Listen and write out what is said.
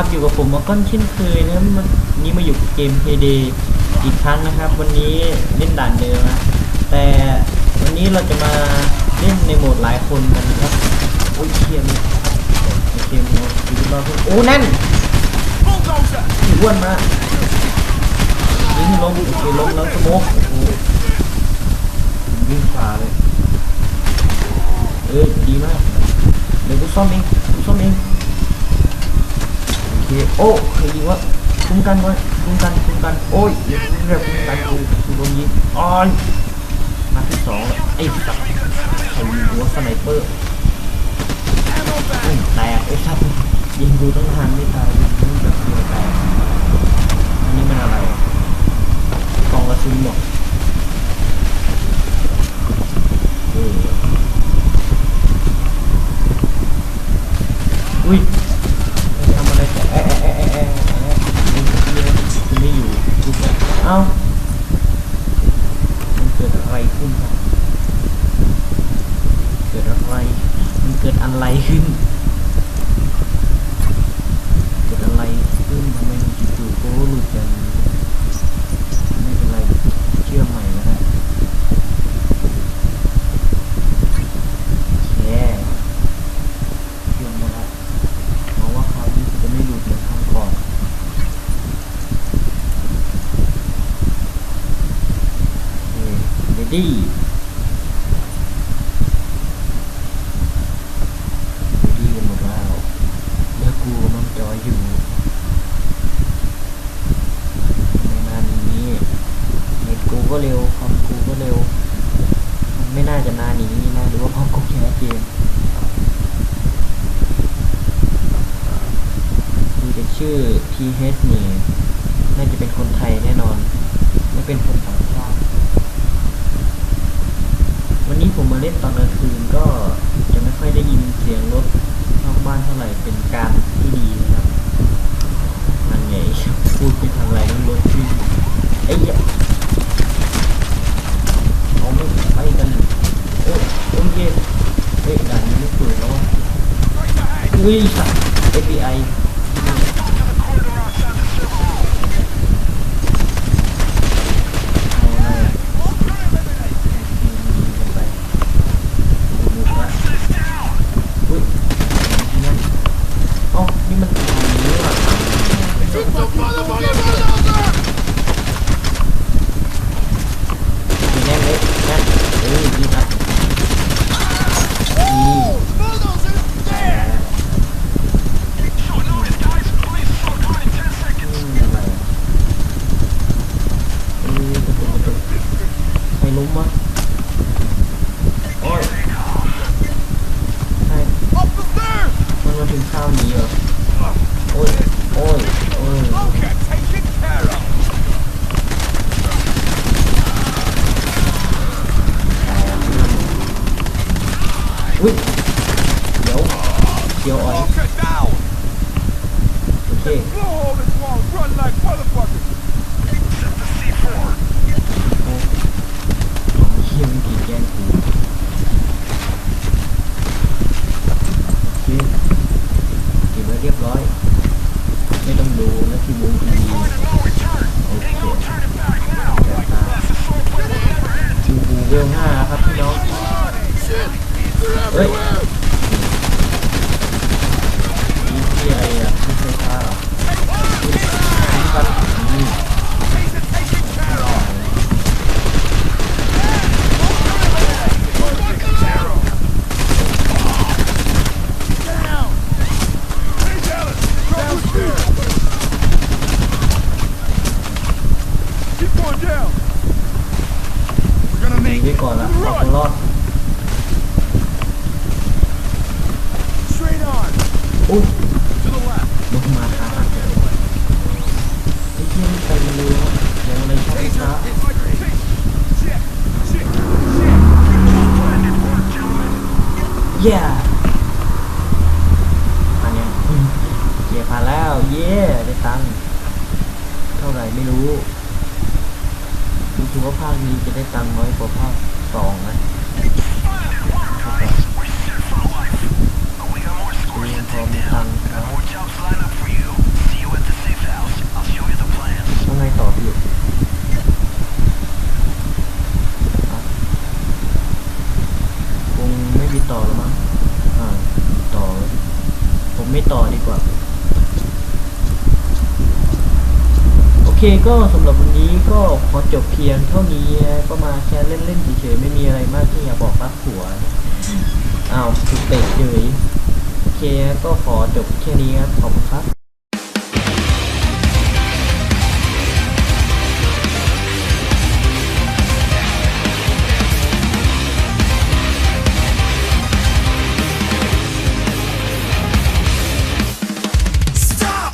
ครับอยู่กับผมมาก้อนเช่นเคยนะครับวันนี้มาอยู่กับเกม Payday อีกครั้งนะครับ วันนี้เล่นด่านเดิมนะแต่วันนี้เราจะมาเล่นในโหมดหลายคนกันนะครับโอ้ยเชียร์เลยเกมโหมดอยู่ที่บ้านโอ้แน่นอีอ้วนมายิงล้มโอเคล้มแล้วสโมกโอ้โหวิ่งฝ่าเลยเอ้ยดีมากเดี๋ยวกูซ่อมเองกูซ่อมเอง เคโอ้ใครยิงวะคุ้มกันไว้คุ้มกันคุ้มกันโอ้ยเดี๋ยวเรียกคุ้มกันกูกูโดนยิงอ้อยมาที่สองไอ้สัตว์ใครยิงหัวสไนเปอร์อุ้ยแตกไอ้สัตว์ยิงดูตั้งทันไม่ตายยิงแบบเดียวแตกอันนี้มันอะไรกองกระสุนหมดเอออุ้ย แต่อแอะแอแอแอะแอะมันไม่อยู่ดูไปเอ้ามันเกิดอะไรขึ้นครับ เกิดอะไร มันเกิดอะไรขึ้น เกิดอะไรขึ้นทำไมมันจู่ๆก็หลุดอย่างนี้ไม่เป็นไรเชื่อมใหม่ก็ได้แย่เชื่อมมาแล้ว เพราะว่าคราวนี้จะไม่หลุดเหมือนครั้งก่อนเฮ้ย เรดี้เรดี้กันหมดแล้วแล้วกูกำลังจอยอยู่ในนานนี้เน็ตกูก็เร็วคอมกูก็เร็ว มันไม่น่าจะนานนี้นะหรือว่าพราะกูแคสเกมดูจากชื่อ TH นี่น่าจะเป็นคนไทยแน่นอน ไม่เป็นคนต่างชาติ วันนี้ผมมาเล่น ตอนกลางคืนก็จะไม่ค่อยได้ยินเสียงรถนอกบ้านเท่าไหร่เป็นการที่ดีนะครับนั่นไงพูดไปทางไรนั่นรถวิ่งไอ้ยอย่าเอาไม่ไปกันโอ้โอเคเฮ้ยด่านนี้ไม่เปิดแล้วอะอุ้ยสัตว์ API เอาอะไรอะยิงกันไปดูมุกละอุ้ยนั่นเอ้านี่มันทางนี้ว่ะมีแน่เลยแน่เอ้ยดีนะนี่แต่อืมอะไรอะเออกระตุกกระตุก ใครล้มวะโอ้ยใช่มันมาถึ ของเชี่มันกี่แกล้งกูโอเคเก็บไว้เรียบร้อย ไม่ต้องดูนะที่วงทีวีโอเคเดี๋ยวตาดูบูเวลห้าครับพี่น้องเฮ้ยนี่ที่อะไรอะที่ไฟฟ้ารอนี่ฟันนี่หนีไปก่อนละเอาตัวรอด อุ๊ยลงมาขาหักเลยไอ้เหี้ยนี่ไปมันเร็วอะยังอะไรช้าช้าเย้อันเนี้ยเย้ผ่านแล้ว เย้ได้ตังค์เท่าไหร่ไม่รู้ดูถือว่าภาคนี้จะได้ตังค์น้อยกว่าภาคสองนะ ข้ไม่ต่อแล้วมั้งอ่าต่อ ผมไม่ต่อดีกว่า โอเคก็สำหรับวันนี้ก็ขอจบเพียงเท่านี้ก็มาแค่เล่นๆเฉยๆไม่มีอะไรมากที่อยากบอกรักหัวอ้าวถูกเตะเฉย เคก็ขอจบแค่นี้ครับ ขอบคุณครับ Stop